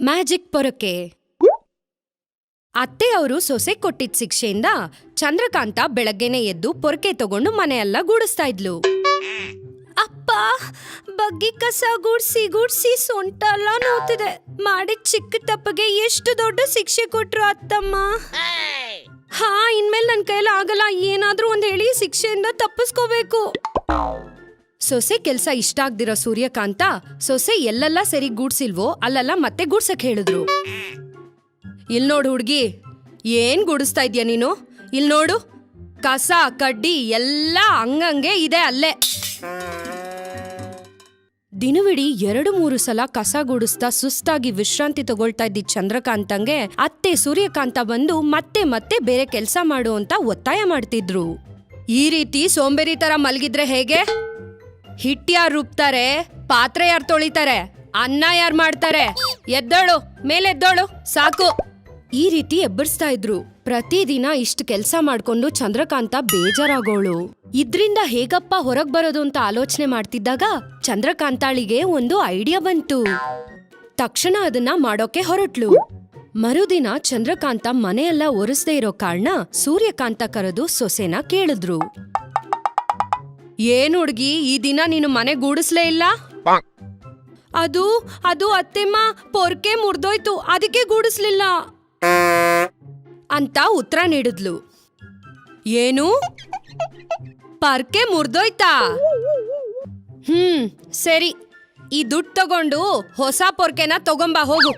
Magic ಪೊರಕೆ. ಅತ್ತೆ ಅವರು ಸೊಸೆ ಕೊಟ್ಟಿದ್ದ ಶಿಕ್ಷೆಯಿಂದ ಚಂದ್ರಕಾಂತ ಬೆಳಗ್ಗೆನೆ ಎದ್ದು ಪೊರಕೆ ತಗೊಂಡು ಮನೆಯೆಲ್ಲ ಗೂಡಿಸ್ತಾ ಇದ್ಲು. ಅಪ್ಪ, ಬಗ್ಗಿ ಕಸ ಗೂಡ್ಸಿ ಗೂಡ್ಸಿ ಸೊಂಟ ಎಲ್ಲ ನೋತಿದೆ ಮಾಡಿದ ಚಿಕ್ಕ ತಪ್ಪಗೆ ಎಷ್ಟು ದೊಡ್ಡ ಶಿಕ್ಷೆ ಕೊಟ್ರು ಅತ್ತಮ್ಮ. ಹಾ, ಇನ್ಮೇಲೆ ನನ್ನ ಕೈಯಲ್ಲಿ ಆಗಲ್ಲ. ಏನಾದ್ರೂ ಒಂದ್ ಹೇಳಿ ಶಿಕ್ಷೆಯಿಂದ ತಪ್ಪಿಸ್ಕೋಬೇಕು. ಸೊಸೆ ಕೆಲ್ಸ ಇಷ್ಟ ಆಗ್ದಿರೋ ಸೂರ್ಯಕಾಂತ ಸೊಸೆ ಎಲ್ಲೆಲ್ಲ ಸರಿ ಗೂಡ್ಸಿಲ್ವೋ ಅಲ್ಲೆಲ್ಲ ಮತ್ತೆ ಗೂಡ್ಸಕ್ ಹೇಳಿದ್ರು. ಇಲ್ ನೋಡು ಹುಡ್ಗಿ, ಏನ್ ಗುಡಿಸ್ತಾ ಇದ್ಯಾ ನೀನು? ಇಲ್ ನೋಡು, ಕಸ, ಕಡ್ಡಿ ಎಲ್ಲ ಹಂಗಂಗೆ ಇದೆ ಅಲ್ಲೇ. ದಿನವಿಡೀ ಎರಡು ಮೂರು ಸಲ ಕಸ ಗುಡಿಸ್ತಾ ಸುಸ್ತಾಗಿ ವಿಶ್ರಾಂತಿ ತಗೊಳ್ತಾ ಇದ್ದಿದ್ದ ಚಂದ್ರಕಾಂತಂಗೆ ಅತ್ತೆ ಸೂರ್ಯಕಾಂತ ಬಂದು ಮತ್ತೆ ಮತ್ತೆ ಬೇರೆ ಕೆಲಸ ಮಾಡು ಅಂತ ಒತ್ತಾಯ ಮಾಡ್ತಿದ್ರು. ಈ ರೀತಿ ಸೋಂಬೇರಿ ತರ ಮಲಗಿದ್ರೆ ಹೇಗೆ? ಹಿಟ್ ಯಾರು ರುಬ್ತಾರೆ ಪಾತ್ರೆ ಯಾರ್ ತೊಳಿತಾರೆ, ಅನ್ನ ಯಾರ್ ಮಾಡ್ತಾರೆ? ಎದ್ದೋಳು, ಮೇಲೆದ್ದೋಳು, ಸಾಕು. ಈ ರೀತಿ ಎಬ್ಬರಿಸ್ತಾ ಇದ್ರು. ಪ್ರತಿದಿನ ಇಷ್ಟು ಕೆಲಸ ಮಾಡ್ಕೊಂಡು ಚಂದ್ರಕಾಂತ ಬೇಜಾರಾಗೋಳು. ಇದ್ರಿಂದ ಹೇಗಪ್ಪ ಹೊರಗ್ ಬರೋದು ಅಂತ ಆಲೋಚನೆ ಮಾಡ್ತಿದ್ದಾಗ ಚಂದ್ರಕಾಂತಾಳಿಗೆ ಒಂದು ಐಡಿಯಾ ಬಂತು. ತಕ್ಷಣ ಅದನ್ನ ಮಾಡೋಕೆ ಹೊರಟ್ಲು. ಮರುದಿನ ಚಂದ್ರಕಾಂತ ಮನೆಯೆಲ್ಲ ಒರೆಸದೇ ಇರೋ ಕಾರಣ ಸೂರ್ಯಕಾಂತ ಕರೆದು ಸೊಸೆನ ಕೇಳಿದ್ರು. ಏನ್ ಹುಡುಗಿ ಈ ದಿನ ನೀನು ಮನೆ ಗೂಡಿಸ್ಲೇ ಇಲ್ಲ? ಅದು ಅದು ಅತ್ತೆಮ್ಮ ಪೊರ್ಕೆ ಮುರಿದೋಯ್ತು ಅದಕ್ಕೆ ಗೂಡಿಸ್ಲಿಲ್ಲ. ಅಂತ ಉತ್ತರ ನೀಡಿದ್ಲು. ಏನು? ಪರ್ಕೆ ಮುರಿದೋಯ್ತಾ? ಹ್ಮ್ ಸರಿ. ಈ ದುಡ್ಡು ತಗೊಂಡು ಹೊಸ ಪೊರ್ಕೆನ ತಗೊಂಬ ಹೋಗು.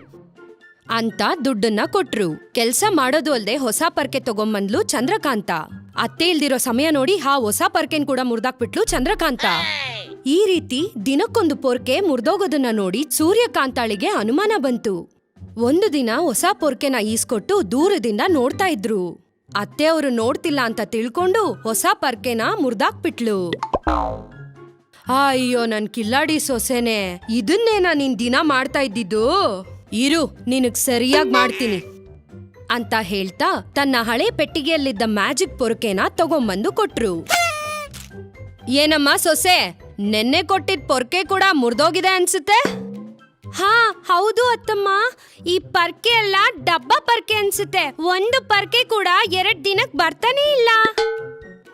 ಅಂತ ದುಡ್ಡನ್ನ ಕೊಟ್ರು. ಕೆಲಸ ಮಾಡೋದು ಅಲ್ಲದೆ ಹೊಸ ಪರ್ಕೆ ತಗೊಂಬಂದ್ಲು ಚಂದ್ರಕಾಂತ. ಅತ್ತೆ ಇಲ್ದಿರೋ ಸಮಯ ನೋಡಿ ಆ ಹೊಸ ಪರ್ಕೆನ್ ಕೂಡ ಮುರ್ದಾಕ್ಬಿಟ್ಲು ಚಂದ್ರಕಾಂತ. ಈ ರೀತಿ ದಿನಕ್ಕೊಂದು ಪೊರ್ಕೆ ಮುರ್ದೋಗೋದನ್ನ ನೋಡಿ ಸೂರ್ಯಕಾಂತಾಳಿಗೆ ಅನುಮಾನ ಬಂತು. ಒಂದು ದಿನ ಹೊಸ ಪೊರ್ಕೆನ ಈಸ್ಕೊಟ್ಟು ದೂರದಿಂದ ನೋಡ್ತಾ ಇದ್ರು. ಅತ್ತೆ ಅವರು ನೋಡ್ತಿಲ್ಲ ಅಂತ ತಿಳ್ಕೊಂಡು ಹೊಸ ಪರ್ಕೆನ ಮುರ್ದಾಕ್ಬಿಟ್ಲು. ಅಯ್ಯೋ, ನನ್ ಕಿಲ್ಲಾಡಿ ಸೊಸೆನೆ, ಇದನ್ನೇನಾ ನೀನ್ ದಿನ ಮಾಡ್ತಾ ಇದ್ದಿದ್ದು? ಇರು, ನಿನಗ್ ಸರಿಯಾಗಿ ಮಾಡ್ತೀನಿ. ಅಂತ ಹೇಳ್ತಾ ತನ್ನ ಹಳೆ ಪೆಟ್ಟಿಗೆಯಲ್ಲಿದ್ದ ಮ್ಯಾಜಿಕ್ ಪೊರಕೆನ ತಗೊಂಬಂದು ಕೊಟ್ರು. ಏನಮ್ಮ ಸೊಸೆ, ನೆನ್ನೆ ಕೊಟ್ಟಿದ್ ಪೊರ್ಕೆ ಕೂಡ ಮುರಿದೋಗಿದೆ ಅನ್ಸುತ್ತೆ? ಹಾ, ಹೌದು ಅತ್ತಮ್ಮ. ಈ ಪರ್ಕೆ ಎಲ್ಲ ಡಬ್ಬ ಪರ್ಕೆ ಅನ್ಸುತ್ತೆ. ಒಂದು ಪರ್ಕೆ ಕೂಡ ಎರಡ್ ದಿನಕ್ ಬರ್ತಾನೆ ಇಲ್ಲ.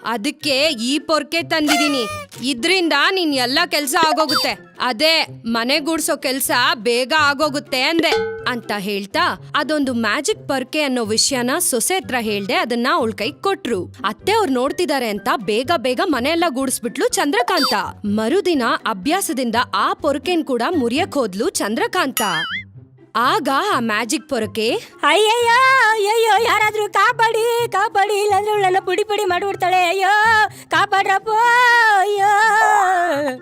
ಅದಕ್ಕೆ ಈ ಪೊರ್ಕೆ ತಂದಿದೀನಿ ಇದ್ರಿಂದ ನಿನ್ ಎಲ್ಲ ಕೆಲ್ಸ ಆಗೋಗುತ್ತೆ. ಅದೇ, ಮನೆ ಗುಡ್ಸೋ ಕೆಲ್ಸ ಬೇಗ ಆಗೋಗುತ್ತೆ ಅಂದೆ. ಅಂತ ಹೇಳ್ತಾ ಅದೊಂದು ಮ್ಯಾಜಿಕ್ ಪರ್ಕೆ ಅನ್ನೋ ವಿಷಯನ ಸೊಸೆ ಹತ್ರ ಹೇಳ್ದೆ ಅದನ್ನ ಅವಳ ಕೈ ಕೊಟ್ರು. ಅತ್ತೆ ಅವ್ರು ನೋಡ್ತಿದ್ದಾರೆ ಅಂತ ಬೇಗ ಬೇಗ ಮನೆ ಮನೆಯೆಲ್ಲ ಗೂಡಿಸ್ಬಿಟ್ಲು ಚಂದ್ರಕಾಂತ. ಮರುದಿನ ಅಭ್ಯಾಸದಿಂದ ಆ ಪೊರ್ಕೆನ್ ಕೂಡ ಮುರಿಯಕ್ ಹೋದ್ಲು ಚಂದ್ರಕಾಂತ. ಆಗ ಆ ಮ್ಯಾಜಿಕ್ ಪೊರಕೆ ಅಯ್ಯಯ್ಯೋ ಅಯ್ಯಯ್ಯೋ ಯಾರಾದ್ರೂ ಕಾಪಾಡಿ ಕಾಪಾಡಿ ಇಲ್ಲಾಂದ್ರೆ ನನ್ನ ಪುಡಿ ಪುಡಿ ಮಾಡ್ಬಿಡ್ತಾಳೆ. ಅಯ್ಯೋ ಕಾಪಾಡ್ರಪ್ಪ ಅಯ್ಯೋ.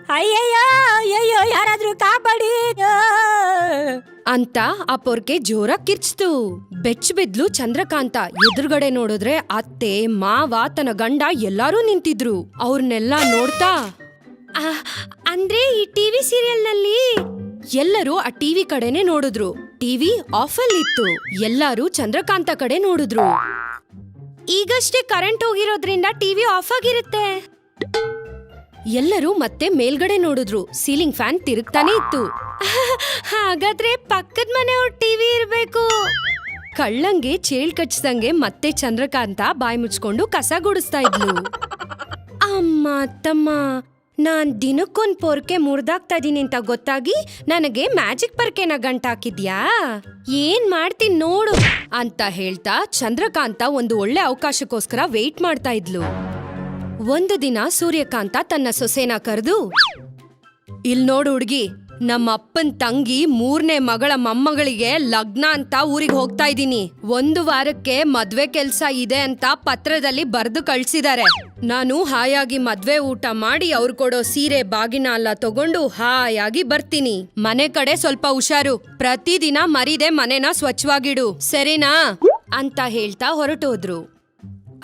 ಅಯ್ಯಯ್ಯೋ ಅಯ್ಯಯ್ಯೋ ಯಾರಾದ್ರೂ ಕಾಪಾಡಿ. ಅಂತ ಆ ಪೊರ್ಕೆ ಜೋರ ಕಿರ್ಚ್ತು. ಬೆಚ್ಚ ಬಿದ್ಲು ಚಂದ್ರಕಾಂತ. ಎದುರುಗಡೆ ನೋಡಿದ್ರೆ ಅತ್ತೆ ಮಾವ ತನ್ನ ಗಂಡ ಎಲ್ಲಾರೂ ನಿಂತಿದ್ರು. ಅವ್ರನ್ನೆಲ್ಲ ನೋಡ್ತಾ ಅಂದ್ರೆ ಈ ಟಿವಿ ಸೀರಿಯಲ್ನಲ್ಲಿ ಎಲ್ಲರೂ ಆ ಟಿವಿ ಕಡೆನೆ ನೋಡಿದ್ರು. ಟಿವಿ ಆಫ್ ಇತ್ತು ಎಲ್ಲರೂ ಚಂದ್ರಕಾಂತ ಕಡೆ ನೋಡಿದ್ರು. ಈಗಷ್ಟೇ ಕರೆಂಟ್ ಹೋಗಿರೋದ್ರಿಂದ ಟಿವಿ ಆಫ್ ಆಗಿರುತ್ತೆ ಎಲ್ಲರೂ ಮತ್ತೆ ಮೇಲ್ಗಡೆ ನೋಡಿದ್ರು. ಸೀಲಿಂಗ್ ಫ್ಯಾನ್ ತಿರುಗ್ತಾನೆ ಇತ್ತು. ಹಾಗಾದ್ರೆ ಪಕ್ಕದ ಮನೆಯವ್ರ ಟಿವಿ ಇರ್ಬೇಕು. ಕಳ್ಳಂಗೆ ಚೇಳ್ ಕಚ್ಚಿದಂಗೆ ಮತ್ತೆ ಚಂದ್ರಕಾಂತ ಬಾಯಿ ಮುಚ್ಕೊಂಡು ಕಸ ಗುಡಿಸ್ತಾ ಇದ್ಲು. ಅಮ್ಮ ತಮ್ಮ ನಾನ್ ದಿನಕ್ಕೊಂದು ಪೊರ್ಕೆ ಮುರ್ದಾಗ್ತಾ ಇದೀನಿ ಅಂತ ಗೊತ್ತಾಗಿ ನನಗೆ ಮ್ಯಾಜಿಕ್ ಪರ್ಕೆನ ಗಂಟಾಕಿದ್ಯಾ? ಏನ್ ಮಾಡ್ತೀನಿ ನೋಡು ಅಂತ ಹೇಳ್ತಾ ಚಂದ್ರಕಾಂತ ಒಂದು ಒಳ್ಳೆ ಅವಕಾಶಕ್ಕೋಸ್ಕರ ವೆಯ್ಟ್ ಮಾಡ್ತಾ ಇದ್ಲು. ಒಂದು ದಿನ ಸೂರ್ಯಕಾಂತ ತನ್ನ ಸೊಸೆನ ಕರೆದು ಇಲ್ ನೋಡು ಹುಡ್ಗಿ ನಮ್ಮ ಅಪ್ಪನ್ ತಂಗಿ ಮೂರನೇ ಮಗಳ ಮೊಮ್ಮಗಳಿಗೆ ಲಗ್ನ ಅಂತ ಊರಿಗೆ ಹೋಗ್ತಾ ಇದ್ದೀನಿ. ಒಂದು ವಾರಕ್ಕೆ ಮದ್ವೆ ಕೆಲ್ಸ ಇದೆ ಅಂತ ಪತ್ರದಲ್ಲಿ ಬರ್ದು ಕಳ್ಸಿದ್ದಾರೆ ನಾನು ಹಾಯಾಗಿ ಮದ್ವೆ ಊಟ ಮಾಡಿ ಅವ್ರು ಕೊಡೋ ಸೀರೆ, ಬಾಗಿನ ಎಲ್ಲ ತಗೊಂಡು ಹಾಯಾಗಿ ಬರ್ತೀನಿ. ಮನೆ ಕಡೆ ಸ್ವಲ್ಪ ಹುಷಾರು. ಪ್ರತಿದಿನ ಮರಿದೆ ಮನೆನ ಸ್ವಚ್ಛವಾಗಿಡು. ಸರಿನಾ? ಅಂತ ಹೇಳ್ತಾ ಹೊರಟೋದ್ರು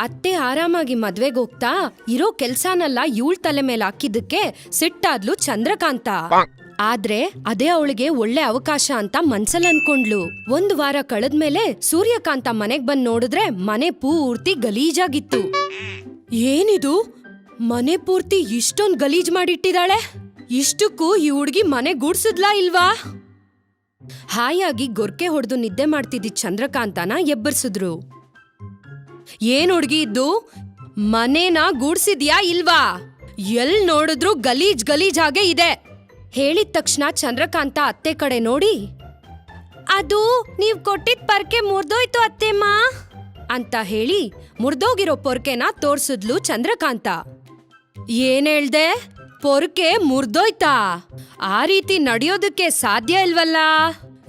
ಅತ್ತೆ ಆರಾಮಾಗಿ ಮದ್ವೆಗೆ ಹೋಗ್ತಾ, ಇರೋ ಕೆಲ್ಸನೆಲ್ಲ ಇವಳ್ ತಲೆ ಮೇಲೆ ಹಾಕಿದ್ದಕ್ಕೆ ಸಿಟ್ಟಾದ್ಲು ಚಂದ್ರಕಾಂತ. ಆದ್ರೆ ಅದೇ ಅವಳಿಗೆ ಒಳ್ಳೆ ಅವಕಾಶ ಅಂತ ಮನ್ಸಲ್ಲಿ ಅನ್ಕೊಂಡ್ಲು. ಒಂದು ವಾರ ಕಳೆದ್ಮೇಲೆ ಸೂರ್ಯಕಾಂತ ಮನೆಗ್ ಬಂದ್ ನೋಡಿದ್ರೆ ಮನೆ ಪೂರ್ತಿ ಗಲೀಜಾಗಿತ್ತು. ಏನಿದು? ಮನೆ ಪೂರ್ತಿ ಇಷ್ಟೊಂದ್ ಗಲೀಜ್ ಮಾಡಿಟ್ಟಿದಾಳೆ ಇಷ್ಟಕ್ಕೂ ಈ ಹುಡ್ಗಿ ಮನೆ ಗೂಡ್ಸಿದ್ಲಾ ಇಲ್ವಾ? ಹಾಯಾಗಿ ಗೊರ್ಕೆ ಹೊಡೆದು ನಿದ್ದೆ ಮಾಡ್ತಿದ್ದ ಚಂದ್ರಕಾಂತನ ಎಬ್ಬರ್ಸಿದ್ರು. ಏನ್ ಹುಡ್ಗಿ ಇದ್ದು? ಮನೇನ ಗೂಡ್ಸಿದ್ಯಾ ಇಲ್ವಾ? ಎಲ್ ನೋಡಿದ್ರು ಗಲೀಜ್ ಗಲೀಜ್ ಹಾಗೆ ಇದೆ. ಹೇಳಿದ ತಕ್ಷಣ ಚಂದ್ರಕಾಂತ ಅತ್ತೆ ಕಡೆ ನೋಡಿ, ಅದು ನೀವು ಕೊಟ್ಟಿದ್ ಪರ್ಕೆ ಮುರ್ದೋಯ್ತು ಅತ್ತೆಮ್ಮ ಅಂತ ಹೇಳಿ ಮುರ್ದೋಗಿರೋ ಪೊರ್ಕೆನ ತೋರ್ಸಿದ್ಲು ಚಂದ್ರಕಾಂತ. ಏನ್ ಹೇಳ್ದೆ? ಪೊರ್ಕೆ ಮುರ್ದೋಯ್ತಾ? ಆ ರೀತಿ ನಡೆಯೋದಕ್ಕೆ ಸಾಧ್ಯ ಇಲ್ವಲ್ಲ?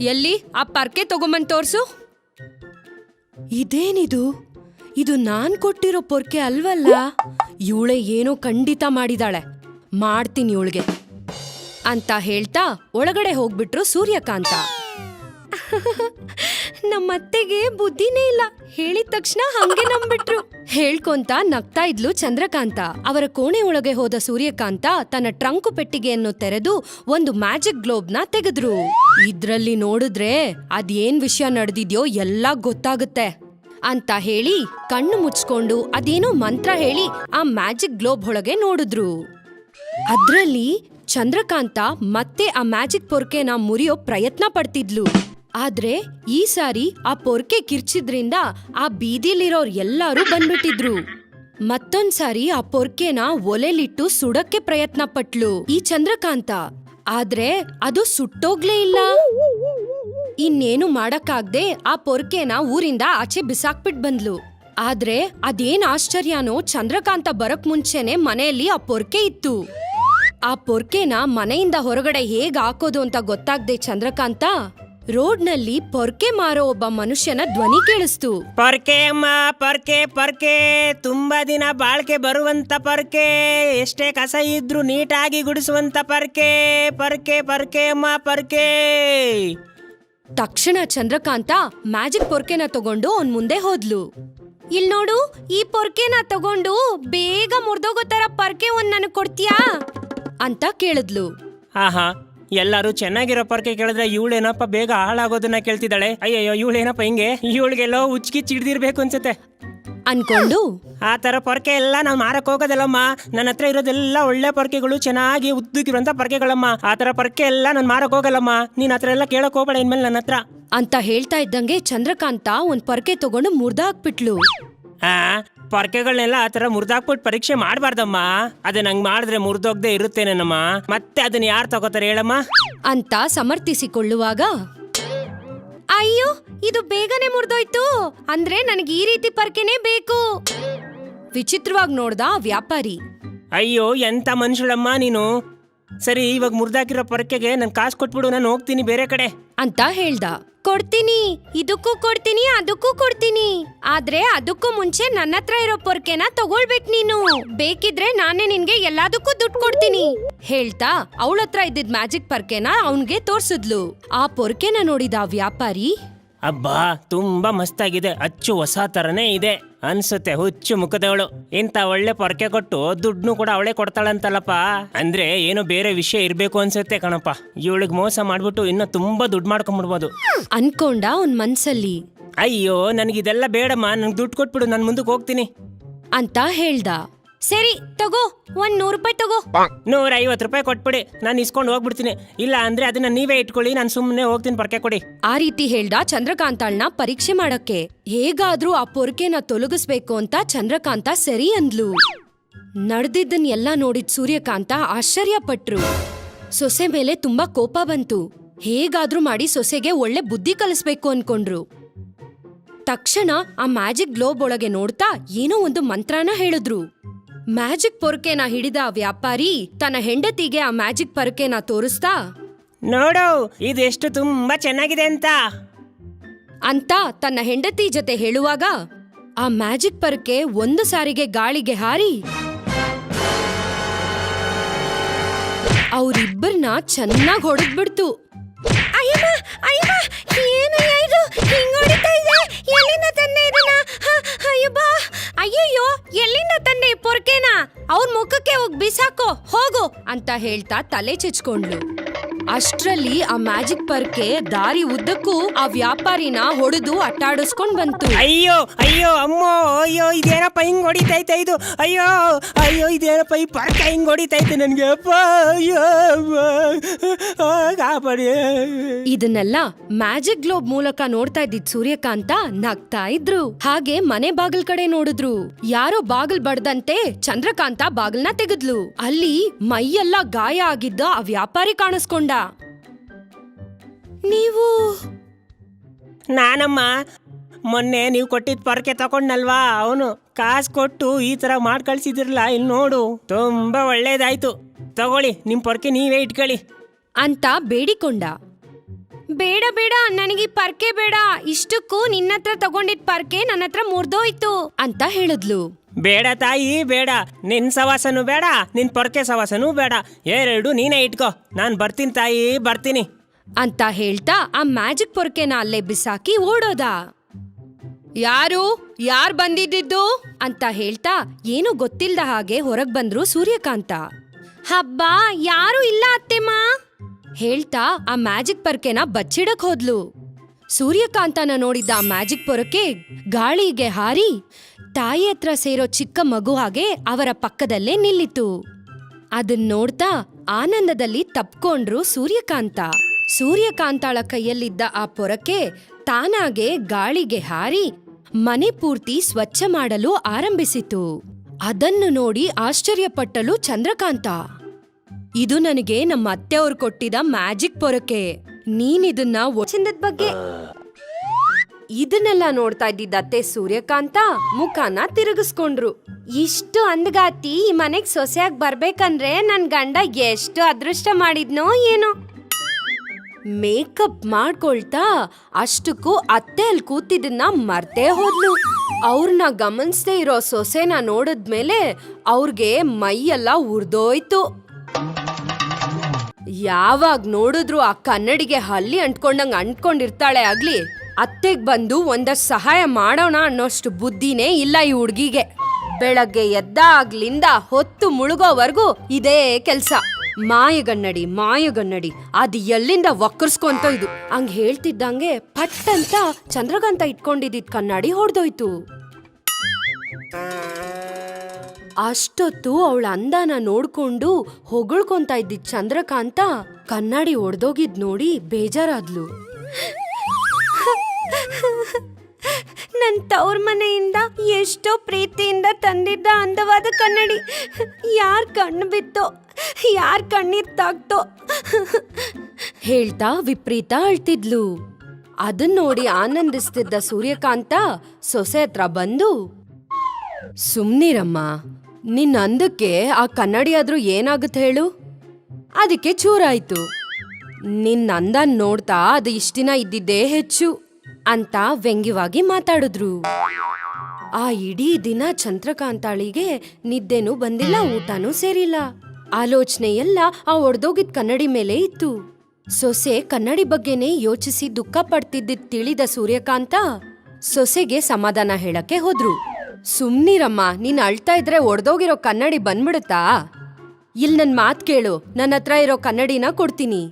ಎಲ್ಲಿ? ಆ ಪರ್ಕೆ ತಗೊಂಬಂದ್ ತೋರ್ಸು. ಇದೇನಿದು? ಇದು ನಾನ್ ಕೊಟ್ಟಿರೋ ಪೊರ್ಕೆ ಅಲ್ವಲ್ಲ? ಇವಳೆ ಏನೋ ಖಂಡಿತ ಮಾಡಿದಾಳೆ. ಮಾಡ್ತೀನಿ ಇವಳಿಗೆ. ಅಂತ ಹೇಳ್ತಾ ಒಳಗಡೆ ಹೋಗ್ಬಿಟ್ರು ಸೂರ್ಯಕಾಂತ. ನಮ್ಮತ್ತೆಗೆ ಬುದ್ಧಿನೇ ಇಲ್ಲ. ಹೇಳಿದ ತಕ್ಷಣ ಹಂಗೆ ನಂಬಿಟ್ರು. ಹೇಳ್ಕೊಂತ ನಗ್ತಾ ಇದ್ಲು ಚಂದ್ರಕಾಂತ. ಅವರ ಕೋಣೆ ಒಳಗೆ ಹೋದ ಸೂರ್ಯಕಾಂತ ತನ್ನ ಟ್ರಂಕು ಪೆಟ್ಟಿಗೆಯನ್ನು ತೆರೆದು ಒಂದು ಮ್ಯಾಜಿಕ್ ಗ್ಲೋಬ್ ತೆಗೆದ್ರು. ಇದ್ರಲ್ಲಿ ನೋಡಿದ್ರೆ ಅದೇನ್ ವಿಷಯ ನಡೆದಿದ್ಯೋ ಎಲ್ಲ ಗೊತ್ತಾಗುತ್ತೆ ಅಂತ ಹೇಳಿ ಕಣ್ಣು ಮುಚ್ಕೊಂಡು ಅದೇನೋ ಮಂತ್ರ ಹೇಳಿ ಆ ಮ್ಯಾಜಿಕ್ ಗ್ಲೋಬ್ ಒಳಗೆ ನೋಡಿದ್ರು. ಅದ್ರಲ್ಲಿ ಚಂದ್ರಕಾಂತ ಮತ್ತೆ ಆ ಮ್ಯಾಜಿಕ್ ಪೊರ್ಕೆನ ಮುರಿಯೋ ಪ್ರಯತ್ನ ಪಡ್ತಿದ್ಲು. ಆದ್ರೆ ಈ ಸಾರಿ ಆ ಪೊರ್ಕೆ ಕಿರ್ಚಿದ್ರಿಂದ ಆ ಬೀದಿಲಿರೋರ್ ಎಲ್ಲರೂ ಬಂದ್ಬಿಟ್ಟಿದ್ರು. ಮತ್ತೊಂದ್ಸಾರಿ ಆ ಪೊರ್ಕೆನ ಒಲೆಲಿಟ್ಟು ಸುಡಕ್ಕೆ ಪ್ರಯತ್ನ ಪಟ್ಲು ಈ ಚಂದ್ರಕಾಂತ. ಆದ್ರೆ ಅದು ಸುಟ್ಟೋಗ್ಲೇ ಇಲ್ಲ. ಇನ್ನೇನು ಮಾಡಕ್ಕಾಗ್ದೆ ಆ ಪೊರ್ಕೆನ ಊರಿಂದ ಆಚೆ ಬಿಸಾಕ್ಬಿಟ್ ಬಂದ್ಲು. ಆದ್ರೆ ಅದೇನ್ ಆಶ್ಚರ್ಯನೋ ಚಂದ್ರಕಾಂತ ಬರಕ್ ಮುಂಚೆನೆ ಮನೆಯಲ್ಲಿ ಆ ಪೊರ್ಕೆ ಇತ್ತು. ಆ ಪೊರ್ಕೆನ ಮನೆಯಿಂದ ಹೊರಗಡೆ ಹೇಗ್ ಹಾಕೋದು ಅಂತ ಗೊತ್ತಾಗ್ದೆ ಚಂದ್ರಕಾಂತ ರೋಡ್ನಲ್ಲಿ ಪೊರ್ಕೆ ಮಾರೋ ಒಬ್ಬ ಮನುಷ್ಯನ ಧ್ವನಿ ಕೇಳಿಸ್ತು. ಪರ್ಕೆ ಅಮ್ಮ ಪರ್ಕೆ ಪರ್ಕೆ. ತುಂಬಾ ದಿನ ಬಾಳ್ಕೆ ಬರುವಂತ ಪರ್ಕೆ. ಎಷ್ಟೇ ಕಸ ಇದ್ರು ನೀಟಾಗಿ ಗುಡಿಸುವಂತ ಪರ್ಕೆ. ಪರ್ಕೆ ಪರ್ಕೆ ಅಮ್ಮ ಪರ್ಕೆ. ತಕ್ಷಣ ಚಂದ್ರಕಾಂತ ಮ್ಯಾಜಿಕ್ ಪೊರ್ಕೆನ ತಗೊಂಡು ಅವನ್ ಮುಂದೆ ಹೋದ್ಲು. ಇಲ್ ನೋಡು ಈ ಪೊರ್ಕೆನ ತಗೊಂಡು ಬೇಗ ಮುರ್ದೋಗೋ ತರ ಪರ್ಕೆ ಒಂದ್ ನನಗ್ ಕೊಡ್ತೀಯಾ? ಅಂತ ಕೇಳಿದ್ಲು. ಆಹಾ ಎಲ್ಲರೂ ಚೆನ್ನಾಗಿರೋ ಪರ್ಕೆ ಕೇಳಿದ್ರೆ ಇವಳೇನಪ್ಪ ಬೇಗ ಹಾಳಾಗೋದನ್ನ ಕೇಳ್ತಿದ್ದಾಳೆ? ಅಯ್ಯಯ್ಯೋ ಇವಳೇನಪ್ಪ ಹಿಂಗೆ? ಇವಳಿಗೆಲ್ಲೋ ಉಚ್ಕಿ ಚಿಡ್ದಿರ್ಬೇಕು ಅನ್ಸುತ್ತೆ. ಅನ್ಕೊಂಡು? ಆ ಥರ ಪೊರಕೆ ಎಲ್ಲ ನಾವು ಮಾರಕ್ ಹೋಗೋದಲ್ಲಮ್ಮ. ನನ್ನ ಹತ್ರ ಇರೋದೆಲ್ಲ ಒಳ್ಳೆ ಪೊರಕೆಗಳು ಚೆನ್ನಾಗಿ ಉದ್ದಕ್ಕಿರುವಂತ ಪೊರ್ಕೆಗಳಮ್ಮ. ಆ ಥರ ಪೊರ್ಕೆ ಎಲ್ಲ ನಾನು ಮಾರಕ್ ಹೋಗಲ್ಲಮ್ಮ. ನೀನ್ ಆ ಥರ ಎಲ್ಲ ಕೇಳಕ್ ಹೋಗ್ಬೇಡ ಇನ್ಮೇಲೆ ನನ್ನ ಹತ್ರ. ಅಂತ ಹೇಳ್ತಾ ಇದ್ದಂಗೆ ಚಂದ್ರಕಾಂತ ಒಂದ್ ಪರ್ಕೆ ತಗೊಂಡು ಮುರ್ದಾಕ್ಬಿಟ್ಲು. ಆ ಪೊರ್ಕೆಗಳನ್ನೆಲ್ಲ ಆ ತರ ಮುರಿದಾಕ್ಬಿಟ್ಟು ಪರೀಕ್ಷೆ ಮಾಡಬಾರ್ದಮ್ಮ. ಅದು ನಂಗೆ ಮಾಡಿದ್ರೆ ಮುರಿದೋಗ್ದೆ ಇರುತ್ತೇನೇನಮ್ಮ? ಮತ್ತೆ ಅದನ್ನ ಯಾರು ತಗೋತಾರೆ ಹೇಳಮ್ಮ? ಅಂತ ಸಮರ್ಥಿಸಿಕೊಳ್ಳುವಾಗ ಅಯ್ಯೋ ಇದು ಬೇಗನೆ ಮುರಿದೋಯ್ತು. ಅಂದ್ರೆ ನನಗೆ ಈ ರೀತಿ ಪರ್ಕೆನೇ ಬೇಕು. ವಿಚಿತ್ರವಾಗಿ ನೋಡ್ದ ಆ ವ್ಯಾಪಾರಿ. ಅಯ್ಯೋ ಎಂತ ಮನುಷ್ಯಳಮ್ಮ ನೀನು? ಸರಿ ಇವಾಗ ಮುರಿದಾಕಿರೋ ಪೊರ್ಕೆಗೆ ನಾನು ಕಾಸು ಕೊಟ್ಬಿಡು ನಾನು ಹೋಗ್ತೀನಿ ಬೇರೆ ಕಡೆ. ಅಂತ ಹೇಳ್ದ. ಕೊಡ್ತೀನಿ. ಇದಕ್ಕೂ ಕೊಡ್ತೀನಿ, ಅದಕ್ಕೂ ಕೊಡ್ತೀನಿ. ಆದ್ರೆ ಅದಕ್ಕೂ ಮುಂಚೆ ನನ್ನ ಹತ್ರ ಇರೋ ಪೊರ್ಕೆನ ತಗೊಳ್ಬೇಕು ನೀನು. ಬೇಕಿದ್ರೆ ನಾನೇ ನಿನ್ಗೆ ಎಲ್ಲದಕ್ಕೂ ದುಡ್ಡು ಕೊಡ್ತೀನಿ. ಹೇಳ್ತಾ ಅವಳತ್ರ ಇದ್ದಿದ್ ಮ್ಯಾಜಿಕ್ ಪರ್ಕೆನ ಅವನ್ಗೆ ತೋರ್ಸಿದ್ಲು. ಆ ಪೊರ್ಕೆನ ನೋಡಿದ ವ್ಯಾಪಾರಿ ಅಬ್ಬಾ ತುಂಬಾ ಮಸ್ತಾಗಿದೆ. ಅಚ್ಚು ಹೊಸ ತರನೇ ಇದೆ. ಅನ್ಸುತ್ತೆ ಹುಚ್ಚು ಮುಖದವಳು. ಇಂತ ಒಳ್ಳೆ ಪೊರಕೆ ಕೊಟ್ಟು ದುಡ್ಡು ಕೂಡ ಅವಳೇ ಕೊಡ್ತಾಳಂತಲ್ಲಪ್ಪ. ಅಂದ್ರೆ ಏನೋ ಬೇರೆ ವಿಷಯ ಇರ್ಬೇಕು ಅನ್ಸುತ್ತೆ ಕಣಪ್ಪ. ಇವಳಿಗೆ ಮೋಸ ಮಾಡ್ಬಿಟ್ಟು ಇನ್ನು ತುಂಬಾ ದುಡ್ಡು ಮಾಡ್ಕೊಂಡ್ಬಿಡ್ಬೋದು ಅನ್ಕೊಂಡ ಅವನ್ ಮನ್ಸಲ್ಲಿ. ಅಯ್ಯೋ ನನಗಿದೆಲ್ಲ ಬೇಡಮ್ಮ. ನನ್ಗೆ ದುಡ್ಡು ಕೊಟ್ಬಿಡು ನಾನು ಮುಂದಕ್ಕೆ ಹೋಗ್ತೀನಿ. ಅಂತ ಹೇಳ್ದ. ಸರಿ ತಗೋ ಒಂದ್ ನೂರು ರೂಪಾಯಿ ತಗೋ. ನೂರ ಐವತ್ತು ರೂಪಾಯಿ ಕೊಟ್ಬಿಡಿ ನಾನು ಇಸ್ಕೊಂಡು ಹೋಗ್ಬಿಡ್ತೀನಿ. ಇಲ್ಲ ಅಂದ್ರೆ ಅದನ್ನ ನೀವೇ ಇಟ್ಕೊಳ್ಳಿ ನಾನು ಸುಮ್ಮನೆ ಹೋಗ್ತೀನಿ ಪೊರ್ಕೆ ಕೊಡಿ. ಆ ರೀತಿ ಹೇಳ್ದ ಚಂದ್ರಕಾಂತಾಳ್ನ ಪರೀಕ್ಷೆ ಮಾಡಕ್ಕೆ. ಹೇಗಾದ್ರೂ ಆ ಪೊರ್ಕೆನ ತೊಲಗಿಸ್ಬೇಕು ಅಂತ ಚಂದ್ರಕಾಂತ ಸರಿ ಅಂದ್ಲು. ನಡೆದಿದ್ದನ್ ಎಲ್ಲ ನೋಡಿದ್ ಸೂರ್ಯಕಾಂತ ಆಶ್ಚರ್ಯಪಟ್ರು. ಸೊಸೆ ಮೇಲೆ ತುಂಬಾ ಕೋಪ ಬಂತು. ಹೇಗಾದ್ರೂ ಮಾಡಿ ಸೊಸೆಗೆ ಒಳ್ಳೆ ಬುದ್ಧಿ ಕಲಿಸ್ಬೇಕು ಅನ್ಕೊಂಡ್ರು. ತಕ್ಷಣ ಆ ಮ್ಯಾಜಿಕ್ ಗ್ಲೋಬ್ ಒಳಗೆ ನೋಡ್ತಾ ಏನೋ ಒಂದು ಮಂತ್ರನ ಹೇಳಿದ್ರು. ಮ್ಯಾಜಿಕ್ ಪೊರಕೆನ ಹಿಡಿದ ಆ ವ್ಯಾಪಾರಿ ತನ್ನ ಹೆಂಡತಿಗೆ ಆ ಮ್ಯಾಜಿಕ್ ಪೊರಕೆನ ತೋರಿಸ್ತಾ ನೋಡು ಇದೆಷ್ಟು ತುಂಬಾ ಚೆನ್ನಾಗಿದೆ ಅಂತ. ಅಂತ ತನ್ನ ಹೆಂಡತಿ ಜೊತೆ ಹೇಳುವಾಗ ಆ ಮ್ಯಾಜಿಕ್ ಪೊರಕೆ ಒಂದು ಸಾರಿಗೆ ಗಾಳಿಗೆ ಹಾರಿ. ಅವರಿಬ್ಬರನ್ನ ಚೆನ್ನಾಗಿ ಹೊಡೆದ್ಬಿಡ್ತು. ಅಯ್ಯಮ್ಮ ಅಯ್ಯಮ್ಮ ಏನಯ್ಯ ಇದು? ಹಿಂಗ್ ಹೊಡಿತಾ ಇದೆ? ಎಲ್ಲಿಂದ ತಂದೆ ಇದನ್ನ ಅಯ್ಯಬ್ಬಾ ಅಯ್ಯಯ್ಯೋ ಎಲ್ಲಿಂದ ತಂದೆ ಪೊರ್ಕೇನಾ? ಅವ್ರ ಮುಖಕ್ಕೆ ಹೋಗಿ ಬಿಸಾಕೋ ಹೋಗು ಅಂತ ಹೇಳ್ತಾ ತಲೆ ಚೆಚ್ಕೊಂಡ್ಲು ಅಷ್ಟ್ರಲ್ಲಿ ಆ ಮ್ಯಾಜಿಕ್ ಪರ್ಕೆ ದಾರಿ ಉದ್ದಕ್ಕೂ ಆ ವ್ಯಾಪಾರಿನ ಹೊಡೆದು ಅಟ್ಟಾಡಿಸ್ಕೊಂಡ್ ಬಂತು. ಅಯ್ಯೋ ಅಯ್ಯೋ ಅಮ್ಮೋ ಅಯ್ಯೋ ಇದೇನಪ್ಪ ಹಿಂಗ್ ಹೊಡಿತೈತೆ ಇದು? ಅಯ್ಯೋ ಅಯ್ಯೋ ಇದೇನಪ್ಪ ಈ ಪರ್ಕ ಹಿಂಗ್ ಹೊಡಿತೈತೆ ನನ್ಗೆ? ಅಪ್ಪ ಅಯ್ಯೋ ಅಮ್ಮ. ಆ, ಕಾಪಾಡಿ. ಇದನ್ನೆಲ್ಲ ಮ್ಯಾಜಿಕ್ ಗ್ಲೋಬ್ ಮೂಲಕ ನೋಡ್ತಾ ಇದ್ದಿದ್ ಸೂರ್ಯಕಾಂತ ನಗ್ತಾ ಇದ್ರು. ಹಾಗೆ ಮನೆ ಬಾಗಿಲ್ ಕಡೆ ನೋಡಿದ್ರು. ಯಾರೋ ಬಾಗಿಲ್ ಬಡ್ದಂತೆ ಚಂದ್ರಕಾಂತ ಬಾಗಿಲ್ನ ತೆಗೆದ್ಲು. ಅಲ್ಲಿ ಮೈಯೆಲ್ಲ ಗಾಯ ಆಗಿದ್ದ ಆ ವ್ಯಾಪಾರಿ ಕಾಣಿಸ್ಕೊಂಡ. ನೀವು? ನಾನಮ್ಮ, ಮೊನ್ನೆ ನೀವು ಕೊಟ್ಟಿದ್ ಪೊರಕೆ ತಕೊಂಡಲ್ವಾ ಅವನು ಕಾಸು ಕೊಟ್ಟು ಈ ತರ ಮಾಡಿ ಕಳ್ಸಿದಿರ್ಲ? ಇಲ್ಲಿ ನೋಡು. ತುಂಬಾ ಒಳ್ಳೇದಾಯ್ತು. ತಗೊಳ್ಳಿ, ನಿಮ್ ಪೊರ್ಕೆ ನೀವೇ ಇಟ್ಕೊಳ್ಳಿ. ಅಂತ ಬೇಡಿಕೊಂಡ. ಬೇಡ ಬೇಡ ನನಗೆ ಪರ್ಕೆ ಬೇಡ. ಇಷ್ಟಕ್ಕೂ ನಿನ್ನ ಹತ್ರ ತಗೊಂಡಿದ್ ಪರ್ಕೆ ನನ್ನ ಹತ್ರ ಮುರ್ದೋಯ್ತು ಅಂತ ಹೇಳಿದ್ಲು. ಬೇಡ ತಾಯಿ ಬೇಡ. ನಿನ್ ಸವಾಸನೂ ಬೇಡ ನಿನ್ ಪೊರ್ಕೆ ಸವಾಸನೂ ಬೇಡ. ಎರಡು ನೀನೇ ಇಟ್ಕೋ. ನಾನ್ ಬರ್ತೀನಿ ತಾಯಿ ಬರ್ತೀನಿ. ಅಂತ ಹೇಳ್ತಾ ಆ ಮ್ಯಾಜಿಕ್ ಪೊರ್ಕೆನ ಅಲ್ಲೇ ಬಿಸಾಕಿ ಓಡೋದ. ಯಾರು? ಯಾರ್ ಬಂದಿದ್ದಿದ್ದು? ಅಂತ ಹೇಳ್ತಾ ಏನು ಗೊತ್ತಿಲ್ದ ಹಾಗೆ ಹೊರಗ್ ಬಂದ್ರು ಸೂರ್ಯಕಾಂತ. ಹಬ್ಬ ಯಾರು ಇಲ್ಲ ಅತ್ತೆಮ್ಮ. ಹೇಳ್ತಾ ಆ ಮ್ಯಾಜಿಕ್ ಪೊರ್ಕೆನ ಬಚ್ಚಿಡಕ್ ಹೋದ್ಲು. ಸೂರ್ಯಕಾಂತನ ನೋಡಿದ್ದ ಆ ಮ್ಯಾಜಿಕ್ ಪೊರಕೆ ಗಾಳಿಗೆ ಹಾರಿ ತಾಯಿ ಹತ್ರ ಸೇರೋ ಚಿಕ್ಕ ಮಗು ಹಾಗೆ ಅವರ ಪಕ್ಕದಲ್ಲೇ ನಿಲ್ಲಿತು. ಅದನ್ ನೋಡ್ತಾ ಆನಂದದಲ್ಲಿ ತಪ್ಕೊಂಡ್ರು ಸೂರ್ಯಕಾಂತ. ಸೂರ್ಯಕಾಂತಾಳ ಕೈಯಲ್ಲಿದ್ದ ಆ ಪೊರಕೆ ತಾನಾಗೆ ಗಾಳಿಗೆ ಹಾರಿ ಮನೆ ಪೂರ್ತಿ ಸ್ವಚ್ಛ ಮಾಡಲು ಆರಂಭಿಸಿತು. ಅದನ್ನು ನೋಡಿ ಆಶ್ಚರ್ಯಪಟ್ಟಲು ಚಂದ್ರಕಾಂತ. ಇದು ನನಗೆ ನಮ್ಮ ಅತ್ತೆ ಅವ್ರು ಕೊಟ್ಟಿದ ಮ್ಯಾಜಿಕ್ ಪೊರಕೆ. ನೀನಿದನ್ನ ಚಂದದ ಬಗ್ಗೆ ಇದನ್ನೆಲ್ಲ ನೋಡ್ತಾ ಇದ್ದಿದ್ದ ಅತ್ತೆ ಸೂರ್ಯಕಾಂತ ಮುಖಾನ ತಿರುಗಿಸ್ಕೊಂಡ್ರು. ಇಷ್ಟು ಅಂದಗಾತಿ ಈ ಮನೆಗ್ ಸೊಸೆಯಾಗಿ ಬರ್ಬೇಕಂದ್ರೆ ನನ್ ಗಂಡ ಎಷ್ಟು ಅದೃಷ್ಟ ಮಾಡಿದ್ನೋ ಏನೋ. ಮೇಕಪ್ ಮಾಡ್ಕೊಳ್ತಾ ಅಷ್ಟಕ್ಕೂ ಅತ್ತೆ ಅಲ್ಲಿ ಕೂತಿದ್ದನ್ನ ಮರ್ತೇ ಹೋದ್ಲು. ಅವ್ರನ್ನ ಗಮನಿಸ್ದೇ ಇರೋ ಸೊಸೆನ ನೋಡಿದ್ಮೇಲೆ ಅವ್ರಿಗೆ ಮೈಯೆಲ್ಲ ಉರ್ದೋಯ್ತು. ಯಾವಾಗ ನೋಡಿದ್ರು ಆ ಕನ್ನಡಿಗೆ ಹಲ್ಲಿ ಅಂಟ್ಕೊಂಡಂಗ್ ಅಂಟ್ಕೊಂಡಿರ್ತಾಳೆ ಆಗ್ಲಿ, ಅತ್ತೆಗ್ ಬಂದು ಒಂದಷ್ಟು ಸಹಾಯ ಮಾಡೋಣ ಅನ್ನೋಷ್ಟು ಬುದ್ಧಿನೇ ಇಲ್ಲ ಈ ಹುಡ್ಗಿಗೆ. ಬೆಳಗ್ಗೆ ಎದ್ದಾಗ್ಲಿಂದ ಹೊತ್ತು ಮುಳುಗೋವರೆಗೂ ಇದೇ ಕೆಲ್ಸ. ಮಾಯಗನ್ನಡಿ ಮಾಯಗನ್ನಡಿ, ಅದು ಎಲ್ಲಿಂದ ಒಕ್ಕರ್ಸ್ಕೊಂತ ಇದು? ಹಂಗ್ ಹೇಳ್ತಿದ್ದಂಗೆ ಪಟ್ ಅಂತ ಚಂದ್ರಗಂತ ಇಟ್ಕೊಂಡಿದ್ದಿದ್ ಕನ್ನಡಿ ಹೊಡ್ದೋಯ್ತು. ಅಷ್ಟೊತ್ತು ಅವಳ ಅಂದಾನ ನೋಡ್ಕೊಂಡು ಹೊಗಳ್ಕೊಂತ ಇದ್ದಿದ್ ಚಂದ್ರಕಾಂತ ಕನ್ನಡಿ ಒಡೆದೋಗಿದ್ ನೋಡಿ ಬೇಜಾರಾದ್ಲು. ನನ್ನ ತವ್ರ ಮನೆಯಿಂದ ಎಷ್ಟೋ ಪ್ರೀತಿಯಿಂದ ತಂದಿದ್ದ ಅಂದವಾದ ಕನ್ನಡಿ. ಯಾರ್ ಕಣ್ಣು ಬಿತ್ತೋ ಯಾರ್ ಕಣ್ಣೀರ್ ತಾಕ್ತೋ. ಹೇಳ್ತಾ ವಿಪರೀತ ಅಳ್ತಿದ್ಲು. ಅದನ್ ನೋಡಿ ಆನಂದಿಸ್ತಿದ್ದ ಸೂರ್ಯಕಾಂತ ಸೊಸೆ ಹತ್ರ ಬಂದು ಸುಮ್ನಿರಮ್ಮ ನಿನ್ನ ಅಂದಕ್ಕೆ ಆ ಕನ್ನಡಿ ಆದ್ರೂ ಏನಾಗುತ್ತೆ ಹೇಳು? ಅದಕ್ಕೆ ಚೂರಾಯ್ತು. ನಿನ್ನ ಅಂದ ನೋಡ್ತಾ ಅದು ಇಷ್ಟಿನ ಇದ್ದಿದ್ದೇ ಹೆಚ್ಚು ಅಂತ ವ್ಯಂಗ್ಯವಾಗಿ ಮಾತಾಡಿದ್ರು. ಆ ಇಡೀ ದಿನ ಚಂದ್ರಕಾಂತಾಳಿಗೆ ನಿದ್ದೆನೂ ಬಂದಿಲ್ಲ, ಊಟನೂ ಸೇರಿಲ್ಲ. ಆಲೋಚನೆ ಎಲ್ಲ ಆ ಒಡ್ದೋಗಿದ್ ಕನ್ನಡಿ ಮೇಲೆ ಇತ್ತು. ಸೊಸೆ ಕನ್ನಡಿ ಬಗ್ಗೆನೇ ಯೋಚಿಸಿ ದುಃಖ ಪಡ್ತಿದ್ದಿದ್ ತಿಳಿದ ಸೂರ್ಯಕಾಂತ ಸೊಸೆಗೆ ಸಮಾಧಾನ ಹೇಳಕ್ಕೆ ಹೋದ್ರು. ಸುಮ್ನಿರಮ್ಮ, ನೀನ್ ಅಳ್ತಾ ಇದ್ರೆ ಒಡ್ದೋಗಿರೋ ಕನ್ನಡಿ ಬಂದ್ಬಿಡುತ್ತಾ? ಇಲ್ಲಿ ನನ್ ಮಾತ್ ಕೇಳು ನನ್ನ ಹತ್ರ ಇರೋ ಕನ್ನಡಿನ ಕೊಡ್ತೀನಿ.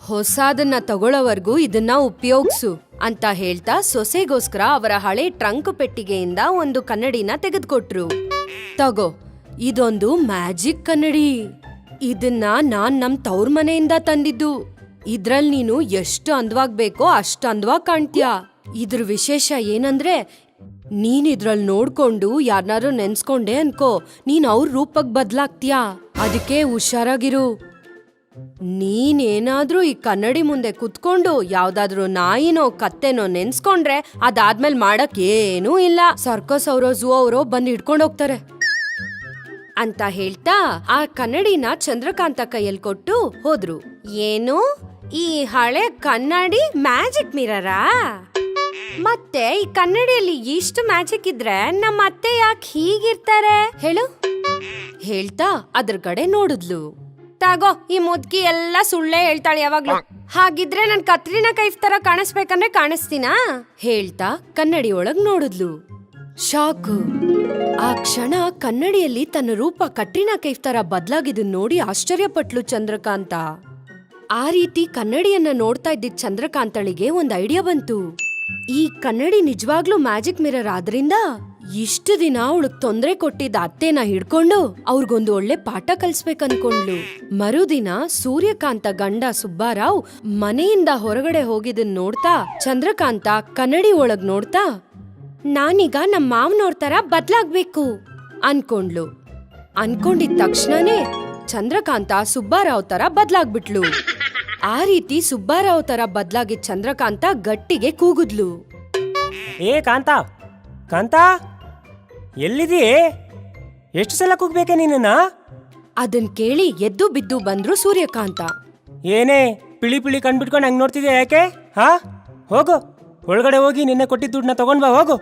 ಹೊಸಾದನ್ನ ತಗೊಳ್ಳೋವರೆಗೂ ಇದನ್ನ ಉಪಯೋಗಿಸು ಅಂತ ಹೇಳ್ತಾ ಸೊಸೆಗೋಸ್ಕರ ಅವರ ಹಳೆ ಟ್ರಂಕ್ ಪೆಟ್ಟಿಗೆಯಿಂದ ಒಂದು ಕನ್ನಡಿನ ತೆಗೆದುಕೊಟ್ರು. ತಗೋ, ಇದೊಂದು ಮ್ಯಾಜಿಕ್ ಕನ್ನಡಿ. ಇದನ್ನ ನಾನ್ ನಮ್ ತವ್ರ ಮನೆಯಿಂದ ತಂದಿದ್ದು. ಇದ್ರಲ್ಲಿ ನೀನು ಎಷ್ಟು ಅಂದವಾಗ್ಬೇಕೋ ಅಷ್ಟು ಅಂದವಾಗ್ ಕಾಣ್ತೀಯ. ಇದ್ರ ವಿಶೇಷ ಏನಂದ್ರೆ ನೀನ್ ಇದ್ರಲ್ ನೋಡ್ಕೊಂಡು ಯಾರನ್ನಾರು ನೆನ್ಸ್ಕೊಂಡೆ ಅನ್ಕೋ. ನೀನ್ ಅವ್ರ ರೂಪಕ್ ಬದ್ಲಾಗ್ತೀಯಾ? ಅದಕ್ಕೆ ಹುಷಾರಾಗಿರು. ನೀನೇನಾದ್ರೂ ಈ ಕನ್ನಡಿ ಮುಂದೆ ಕುತ್ಕೊಂಡು ಯಾವ್ದಾದ್ರೂ ನಾಯಿನೋ, ಕತ್ತೆನೋ ನೆನ್ಸ್ಕೊಂಡ್ರೆ ಅದಾದ್ಮೇಲೆ ಮಾಡಕ್ ಏನೂ ಇಲ್ಲ. ಸರ್ಕಸ್ ಅವರೋ, ಝೂ ಅವರೋ ಬಂದು ಹಿಡ್ಕೊಂಡ್ ಹೋಗ್ತಾರೆ. ಅಂತ ಹೇಳ್ತಾ ಆ ಕನ್ನಡಿನ ಚಂದ್ರಕಾಂತ ಕೈಯಲ್ಲಿ ಕೊಟ್ಟು ಹೋದ್ರು. ಏನು? ಈ ಹಳೆ ಕನ್ನಡಿ ಮ್ಯಾಜಿಕ್ ಮಿರರಾ? ಮತ್ತೆ ಈ ಕನ್ನಡಿಯಲ್ಲಿ ಇಷ್ಟು ಮ್ಯಾಜಿಕ್ ಇದ್ರೆ ನಮ್ಮ ಅತ್ತೆ ಯಾಕೆ ಹೀಗಿರ್ತಾರೆ? ಹೇಳು. ಹೇಳ್ತಾ ಅದ್ರ ಕಡೆ ನೋಡಿದ್ಲು. ತಾಗೋ, ಈ ಮುದ್ಕಿ ಎಲ್ಲ ಸುಳ್ಳೇ ಹೇಳ್ತಾಳೆ ಯಾವಾಗ್ಲೂ. ಹಾಗಿದ್ರೆ ನನ್ ಕತ್ರಿನ ಕೈಫ್ ತರ ಕಾಣಿಸ್ಬೇಕಂದ್ರೆ ಕಾಣಿಸ್ತೀನಾ? ಹೇಳ್ತಾ ಕನ್ನಡಿ ಒಳಗ್ ನೋಡಿದ್ಲು. ಶಾಕು. ಆ ಕ್ಷಣ ಕನ್ನಡಿಯಲ್ಲಿ ತನ್ನ ರೂಪ ಕಟ್ರಿನಾ ಕೈಫ್ ತರ ಬದ್ಲಾಗಿದ್ದು ನೋಡಿ ಆಶ್ಚರ್ಯಪಟ್ಲು ಚಂದ್ರಕಾಂತ. ಆ ರೀತಿ ಕನ್ನಡಿಯನ್ನ ನೋಡ್ತಾ ಇದ್ದಿದ್ ಚಂದ್ರಕಾಂತಳಿಗೆ ಒಂದ್ ಐಡಿಯಾ ಬಂತು. ಈ ಕನ್ನಡಿ ನಿಜವಾಗ್ಲೂ ಮ್ಯಾಜಿಕ್ ಮಿರರ್ ಆದ್ರಿಂದ ಇಷ್ಟು ದಿನ ಅವಳಗ್ ತೊಂದ್ರೆ ಕೊಟ್ಟಿದ್ದ ಅತ್ತೆನ ಹಿಡ್ಕೊಂಡು ಅವ್ರಿಗೊಂದು ಒಳ್ಳೆ ಪಾಠ ಕಲ್ಸ್ಬೇಕನ್ಕೊಂಡ್ಲು. ಮರುದಿನ ಸೂರ್ಯಕಾಂತ ಗಂಡ ಸುಬ್ಬಾರಾವ್ ಮನೆಯಿಂದ ಹೊರಗಡೆ ಹೋಗಿದ್ದನ್ ನೋಡ್ತಾ ಚಂದ್ರಕಾಂತ ಕನ್ನಡಿ ಒಳಗ್ ನೋಡ್ತಾ, ನಾನೀಗ ನಮ್ ಮಾವನೋರ್ ತರ ಬದ್ಲಾಗ್ಬೇಕು ಅನ್ಕೊಂಡ್ಲು. ಅನ್ಕೊಂಡಿದ ತಕ್ಷಣನೇ ಚಂದ್ರಕಾಂತ ಸುಬ್ಬಾರಾವ್ ತರ ಬದ್ಲಾಗ್ಬಿಟ್ಲು. ಆ ರೀತಿ ಸುಬ್ಬಾರಾವ್ ತರ ಬದ್ಲಾಗಿ ಚಂದ್ರಕಾಂತ ಗಟ್ಟಿಗೆ ಕೂಗುದ್ಲು. ಏ ಕಾಂತ ಕಾಂತ ಎಲ್ಲಿದೀ? ಎಷ್ಟು ಸಲ ಕೂಗ್ಬೇಕೆ ನೀನ ಅದನ್ ಕೇಳಿ ಎದ್ದು ಬಿದ್ದು ಬಂದ್ರು ಸೂರ್ಯಕಾಂತ. ಏನೇ ಪಿಳಿ ಪಿಳಿ ಕಣ್ಬಿಟ್ಕೊಂಡು ಹಂಗ್ ನೋಡ್ತಿದ್ಯಾ ಯಾಕೆ? ಹಾ? ಹೋಗು ಒಳಗಡೆ ಹೋಗಿ ನಿನ್ನೆ ಕೊಟ್ಟಿದ್ದ ದುಡ್ಡನ್ನ ತಗೊಂಡ್ ಬಾ ಹೋಗು.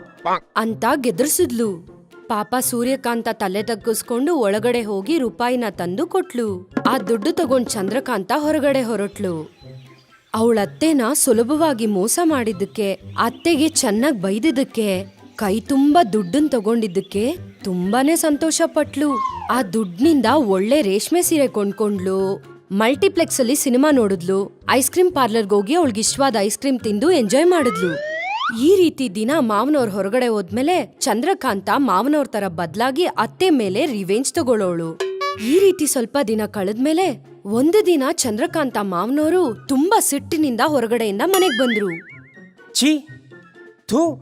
ಅಂತ ಗೆದರ್ಸಿದ್ಲು. ಪಾಪ ಸೂರ್ಯಕಾಂತ ತಲೆ ತಗ್ಗಿಸ್ಕೊಂಡು ಒಳಗಡೆ ಹೋಗಿ ರೂಪಾಯಿನ ತಂದು ಕೊಟ್ಲು. ಆ ದುಡ್ಡು ತಗೊಂಡ್ ಚಂದ್ರಕಾಂತ ಹೊರಗಡೆ ಹೊರಟ್ಲು. ಅವಳತ್ತೆನ ಸುಲಭವಾಗಿ ಮೋಸ ಮಾಡಿದ್ದಕ್ಕೆ, ಅತ್ತೆಗೆ ಚೆನ್ನಾಗ್ ಬೈದಿದ್ದಕ್ಕೆ, ಕೈ ತುಂಬಾ ದುಡ್ಡನ್ ತಗೊಂಡಿದ್ದಕ್ಕೆ ತುಂಬಾನೇ ಸಂತೋಷ ಪಟ್ಲು ಆ ದುಡ್ಡಿನಿಂದ ಒಳ್ಳೆ ರೇಷ್ಮೆ ಸೀರೆ ಕೊಂಡ್ಕೊಂಡ್ಲು. ಮಲ್ಟಿಪ್ಲೆಕ್ಸ್ ಅಲ್ಲಿ ಸಿನಿಮಾ ನೋಡಿದ್ಲು. ಐಸ್ ಕ್ರೀಮ್ ಪಾರ್ಲರ್ಗೆ ಹೋಗಿ ಅವಳಿಗೆ ಇಷ್ಟವಾದ ಐಸ್ ಕ್ರೀಮ್ ತಿಂದು ಎಂಜಾಯ್ ಮಾಡಿದ್ಲು. ಈ ರೀತಿ ದಿನ ಮಾವನವ್ರ ಹೊರಗಡೆ ಹೋದ್ಮೇಲೆ ಚಂದ್ರಕಾಂತ ಮಾವನವ್ರ ತರ ಬದಲಾಗಿ ಅತ್ತೆ ಮೇಲೆ ರಿವೆಂಜ್ ತಗೊಳ್ಳೋಳು. ಈ ರೀತಿ ಸ್ವಲ್ಪ ದಿನ ಕಳೆದ್ಮೇಲೆ ಒಂದು ದಿನ ಚಂದ್ರಕಾಂತ ಮಾವನವರು ತುಂಬಾ ಸಿಟ್ಟಿನಿಂದ ಹೊರಗಡೆಯಿಂದ ಮನೆಗ್ ಬಂದ್ರು. ಛೀ! ಥೂ!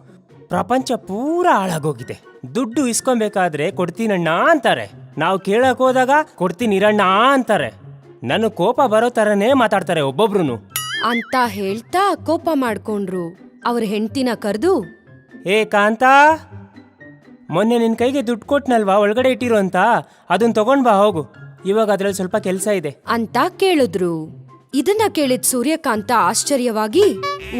ಪ್ರಪಂಚ ಪೂರ ಹಾಳಾಗೋಗಿದೆ. ದುಡ್ಡು ಇಸ್ಕೊಬೇಕಾದ್ರೆ ಕೊಡ್ತೀನಣ್ಣ ಅಂತಾರೆ. ನಾವು ಕೇಳಕ್ ಹೋದಾಗ ಕೊಡ್ತೀನಿರಣ್ಣ ಅಂತಾರೆ. ನನ್ನ ಕೋಪ ಬರೋ ತರನೇ ಮಾತಾಡ್ತಾರೆ ಒಬ್ಬೊಬ್ರು ಅಂತ ಹೇಳ್ತಾ ಕೋಪ ಮಾಡ್ಕೊಂಡ್ರು. ಅವ್ರ ಹೆಂಡ್ತಿನ ಕರೆದು ಏ ಕಾಂತ ಮೊನ್ನೆ ನಿನ್ನ ಕೈಗೆ ದುಡ್ಡು ಕೊಟ್ನಲ್ವಾ? ಒಳಗಡೆ ಇಟ್ಟಿರು ಅಂತ. ಅದನ್ನ ತಗೊಂಡ್ ಬಾ ಹೋಗು. ಇವಾಗ ಅದ್ರಲ್ಲಿ ಸ್ವಲ್ಪ ಕೆಲಸ ಇದೆ. ಅಂತ ಕೇಳಿದ್ರು. ಇದನ್ನ ಕೇಳಿದ್ ಸೂರ್ಯಕಾಂತ ಆಶ್ಚರ್ಯವಾಗಿ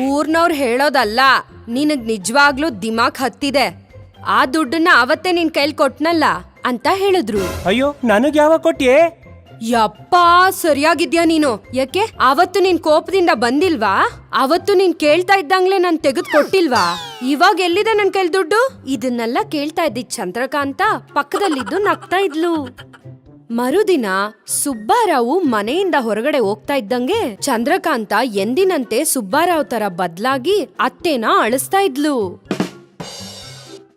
ಊರ್ನವ್ರು ಹೇಳೋದಲ್ಲ ನಿನಗ್ ನಿಜವಾಗ್ಲೂ ದಿಮಾಕ್ ಹತ್ತಿದೆ. ಆ ದುಡ್ಡನ್ನ ಅವತ್ತೇ ನಿನ್ ಕೈಲಿ ಕೊಟ್ನಲ್ಲ? ಅಂತ ಹೇಳಿದ್ರು. ಅಯ್ಯೋ ನನಗೆ ಯಾವಾಗ ಕೊಟ್ಟಿಯೇ ಯಪ್ಪ, ಸರಿಯಾಗಿದ್ಯಾ ನೀನು? ಯಾಕೆ? ಅವತ್ತು ನಿನ್ ಕೋಪದಿಂದ ಬಂದಿಲ್ವಾ? ಅವತ್ತು ನೀನ್ ಕೇಳ್ತಾ ಇದ್ದಂಗ್ಲೆ ನಾನ್ ತೆಗೆದು ಕೊಟ್ಟಿಲ್ವಾ? ಇವಾಗ ಎಲ್ಲಿದೆ ನನ್ ಕೈಲಿ ದುಡ್ಡು? ಇದನ್ನೆಲ್ಲ ಕೇಳ್ತಾ ಇದ್ದಿ ಚಂದ್ರಕಾಂತ ಪಕ್ಕದಲ್ಲಿದ್ದು ನಗ್ತಾ ಇದ್ಲು. ಮರುದಿನ ಸುಬ್ಬಾರಾವು ಮನೆಯಿಂದ ಹೊರಗಡೆ ಹೋಗ್ತಾ ಇದ್ದಂಗೆ ಚಂದ್ರಕಾಂತ ಎಂದಿನಂತೆ ಸುಬ್ಬಾರಾವ್ ತರ ಬದ್ಲಾಗಿ ಅತ್ತೇನ ಅಳಿಸ್ತಾ ಇದ್ಲು.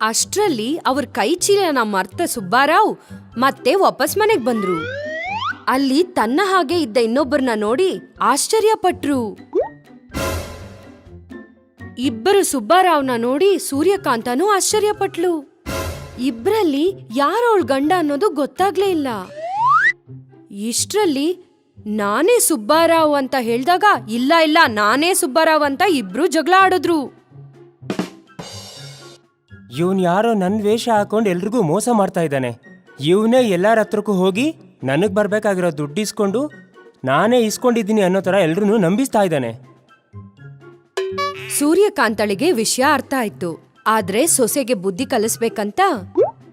ಅಷ್ಟ್ರಲ್ಲಿ ಅವ್ರ ಕೈ ಚೀಲನ ಮರ್ತ ಸುಬ್ಬಾರಾವ್ ಮತ್ತೆ ವಾಪಸ್ ಮನೆಗ್ ಬಂದ್ರು. ಅಲ್ಲಿ ತನ್ನ ಹಾಗೆ ಇದ್ದ ಇನ್ನೊಬ್ಬರನ್ನ ನೋಡಿ ಆಶ್ಚರ್ಯಪಟ್ರು. ಇಬ್ಬರು ಸುಬ್ಬಾರಾವ್ನ ನೋಡಿ ಸೂರ್ಯಕಾಂತನೂ ಆಶ್ಚರ್ಯಪಟ್ಲು. ಇಬ್ರಲ್ಲಿ ಯಾರವಳ ಗಂಡ ಅನ್ನೋದು ಗೊತ್ತಾಗ್ಲೇ ಇಲ್ಲ. ಇಷ್ಟರಲ್ಲಿ ನಾನೇ ಸುಬ್ಬಾರಾವ್ ಅಂತ ಹೇಳಿದಾಗ ಇಲ್ಲ ಇಲ್ಲ, ನಾನೇ ಸುಬ್ಬಾರಾವ್ ಅಂತ ಇಬ್ರು ಜಗಳ ಆಡಿದ್ರು. ಇವನ್ ಯಾರೋ ನನ್ ವೇಷ ಹಾಕೊಂಡು ಎಲ್ರಿಗೂ ಮೋಸ ಮಾಡ್ತಾ ಇದ್ದಾನೆ. ಇವನೇ ಎಲ್ಲರ ಹತ್ರಕ್ಕೂ ಹೋಗಿ ನನಗೆ ಬರಬೇಕಾಗಿರೋ ದುಡ್ಡು ಇಸ್ಕೊಂಡು ನಾನೇ ಇಸ್ಕೊಂಡಿದ್ದೀನಿ ಅನ್ನೋ ಥರ ಎಲ್ರೂ ನಂಬಿಸ್ತಾ ಇದ್ದಾನೆ. ಸೂರ್ಯಕಾಂತಳಿಗೆ ವಿಷಯ ಅರ್ಥ ಆಯ್ತು. ಆದ್ರೆ ಸೊಸೆಗೆ ಬುದ್ಧಿ ಕಲಿಸ್ಬೇಕಂತ?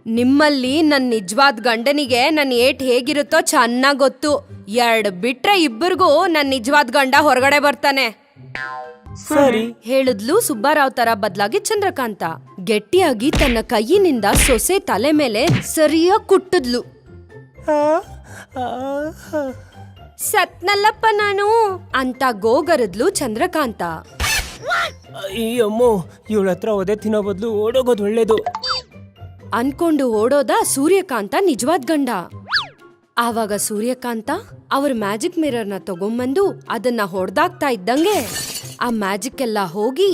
ನಿಮ್ಮಲ್ಲಿ ನನ್ನ ನಿಜವಾದ ಗಂಡನಿಗೆ ನನ್ನ ಏಟ್ ಹೇಗಿರುತ್ತೋ ಚೆನ್ನಾಗ್ ಗೊತ್ತು. ಎರಡ್ ಬಿಟ್ರೆ ಇಬ್ಬರಿಗೂ ನನ್ನ ನಿಜವಾದ ಗಂಡ ಹೊರಗಡೆ ಬರ್ತಾನೆ. ಸರಿ. ಹೇಳಿದ್ಲು ಸುಬ್ಬಾರಾವ್ ತರ ಬದಲಾಗಿ ಚಂದ್ರಕಾಂತ. ಗಟ್ಟಿಯಾಗಿ ತನ್ನ ಕೈಯಿನಿಂದ ಸೊಸೆ ತಲೆ ಮೇಲೆ ಸರಿಯಾಗಿ ಕುಟ್ಟಿದ್ಲು. ಸತ್ನಲ್ಲಪ್ಪ ನಾನು ಅಂತ ಗೋಗರದ್ಲು ಚಂದ್ರಕಾಂತ. ಅಯ್ಯಮ್ಮೋ ಇವಳ ಹತ್ರ ಒದೆ ತಿನ್ನೋ ಬದಲು ಓಡೋಗೋದು ಒಳ್ಳೇದು. ಅನ್ಕೊಂಡು ಓಡೋದ ಸೂರ್ಯಕಾಂತ ನಿಜವಾದ ಗಂಡ. ಆವಾಗ ಸೂರ್ಯಕಾಂತ ಅವ್ರ ಮ್ಯಾಜಿಕ್ ಮಿರರ್ನ ತಗೊಂಬಂದು ಅದನ್ನ ಹೊಡೆದಾಗ್ತಾ ಇದ್ದಂಗೆ ಆ ಮ್ಯಾಜಿಕ್ ಎಲ್ಲ ಹೋಗಿ